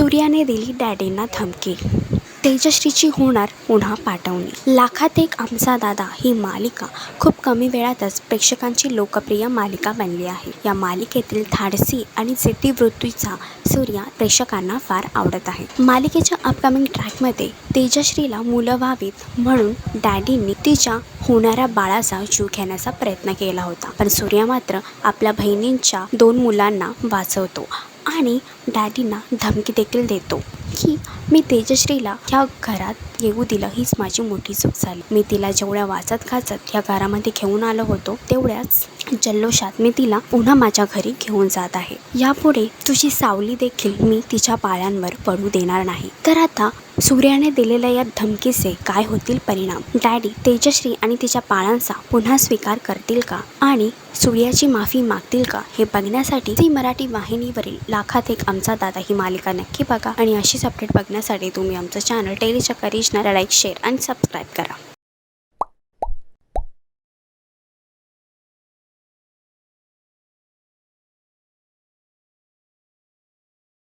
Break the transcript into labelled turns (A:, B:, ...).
A: सूर्याने दिली डॅडींना धमकी. तेजश्रीची होणार पुन्हा पाठवणी. लाखात एक आमचा दादा ही मालिका खूप कमी वेळातच प्रेक्षकांची लोकप्रिय मालिका बनली आहे. या मालिकेतील धाडसी आणि जिद्दी वृत्तीचा सूर्या प्रेक्षकांना फार आवडत आहे. मालिकेच्या अपकमिंग ट्रॅकमध्ये तेजश्रीला मुलं व्हावीत म्हणून डॅडींनी तिच्या होणाऱ्या बाळाचा जीव घेण्याचा प्रयत्न केला होता. पण सूर्या मात्र आपल्या बहिणींच्या दोन मुलांना वाचवतो. आणि डॅडींना धमकी देखील देतो की मी तेजश्रीला ह्या घरात येऊ दिलं हीच माझी मोठी चूक झाली. मी तिला जेवढ्या वाचत खाचत ह्या घरामध्ये घेऊन आलो होतो तेवढ्याच जल्लोषात मी तिला पुन्हा माझ्या घरी घेऊन जात आहे. यापुढे तुझी सावली देखील मी तिच्या पायांवर पडू देणार नाही. तर आता सूर्याने दिलेल्या या धमकीचे काय होतील परिणाम? डॅडी तेजश्री आणि तिच्या पाळांचा पुन्हा स्वीकार करतील का? आणि सूर्याची माफी मागतील का? हे बघण्यासाठी ती मराठी वाहिनीवरील लाखात एक आमचा दादा ही मालिका नक्की बघा. आणि अशीच अपडेट बघण्यासाठी तुम्ही आमचं चॅनल टेलीच्या करिशनला लाईक शेअर आणि सबस्क्राईब करा.